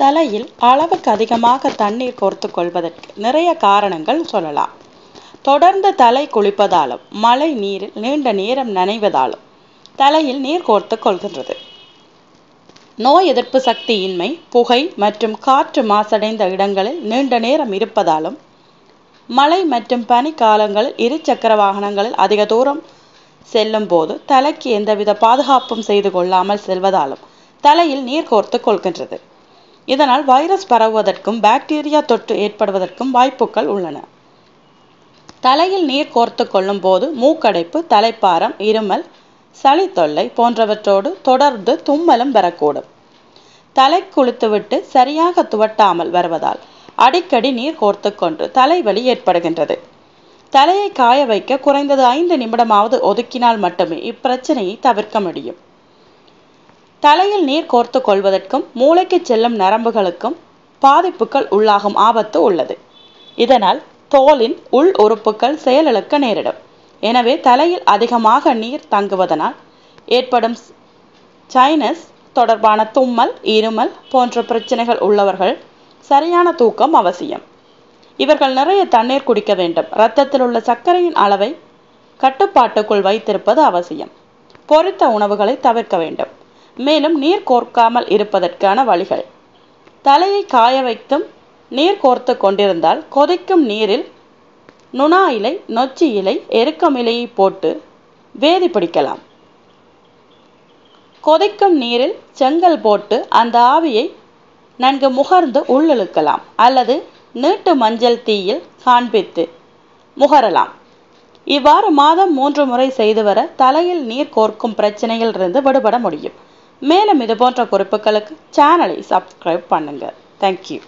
தலையில் அளவுக்கு அதிகமாக தண்ணீர் கோர்த்து கொள்வதற்கு நிறைய காரணங்கள் சொல்லலாம். தொடர்ந்து தலை குளிப்பதாலும் மழை நீரில் நீண்ட நேரம் நனைவதாலும் தலையில் நீர் கோர்த்து கொள்கின்றது. நோய் எதிர்ப்பு சக்தியின்மை புகை மற்றும் காற்று மாசடைந்த இடங்களில் நீண்ட நேரம் இருப்பதாலும் மழை மற்றும் பனி காலங்களில் இருசக்கர வாகனங்களில் அதிக தூரம் செல்லும் போது தலைக்கு எந்தவித பாதுகாப்பும் செய்து கொள்ளாமல் செல்வதாலும் தலையில் நீர் கோர்த்து கொள்கின்றது. இதனால் வைரஸ் பரவுவதற்கும் பாக்டீரியா தொற்று ஏற்படுவதற்கும் வாய்ப்புகள் உள்ளன. தலையில் நீர் கோர்த்து கொள்ளும் போது மூக்கடைப்பு தலைப்பாரம் இருமல் சளி தொல்லை போன்றவற்றோடு தொடர்ந்து தும்மலும் வரக்கூடும் தலை குளித்துவிட்டு சரியாக துவட்டாமல் வருவதால் அடிக்கடி நீர் கோர்த்து கொண்டு தலைவலி ஏற்படுகின்றது. தலையை காய வைக்க குறைந்தது ஐந்து நிமிடமாவது ஒதுக்கினால் மட்டுமே இப்பிரச்சனையை தவிர்க்க முடியும். தலையில் நீர் கோர்த்து கொள்வதற்கும் மூளைக்கு செல்லும் நரம்புகளுக்கும் பாதிப்புகள் உள்ளாகும் ஆபத்து உள்ளது. இதனால் தோலின் உள் உறுப்புகள் செயலிழக்க நேரிடும். எனவே தலையில் அதிகமாக நீர் தங்குவதனால் ஏற்படும் சைனஸ் தொடர்பான தும்மல் இருமல் போன்ற பிரச்சனைகள் உள்ளவர்கள் சரியான தூக்கம் அவசியம். இவர்கள் நிறைய தண்ணீர் குடிக்க வேண்டும். இரத்தத்தில் உள்ள சர்க்கரையின் அளவை கட்டுப்பாட்டுக்குள் வைத்திருப்பது அவசியம். பொரித்த உணவுகளை தவிர்க்க வேண்டும். மேலும் நீர் கோர்க்காமல் இருப்பதற்கான வழிகள். தலையை காய வைத்தும் நீர் கோர்த்து கொண்டிருந்தால் கொதிக்கும் நீரில் நுணா இலை நொச்சி இலை எருக்கம் இலையை போட்டு வேதி பிடிக்கலாம். கொதிக்கும் நீரில் செங்கல் போட்டு அந்த ஆவியை நன்கு முகர்ந்து உள்ளிழுக்கலாம் அல்லது நீட்டு மஞ்சள் தீயில் காண்பித்து முகரலாம். இவ்வாறு மாதம் மூன்று முறை செய்து வர தலையில் நீர் கோர்க்கும் பிரச்சனையில் இருந்து விடுபட முடியும். மேலும் இது போன்ற குறிப்புகளுக்கு சேனலை சப்ஸ்கிரைப் பண்ணுங்கள் தேங்க்யூ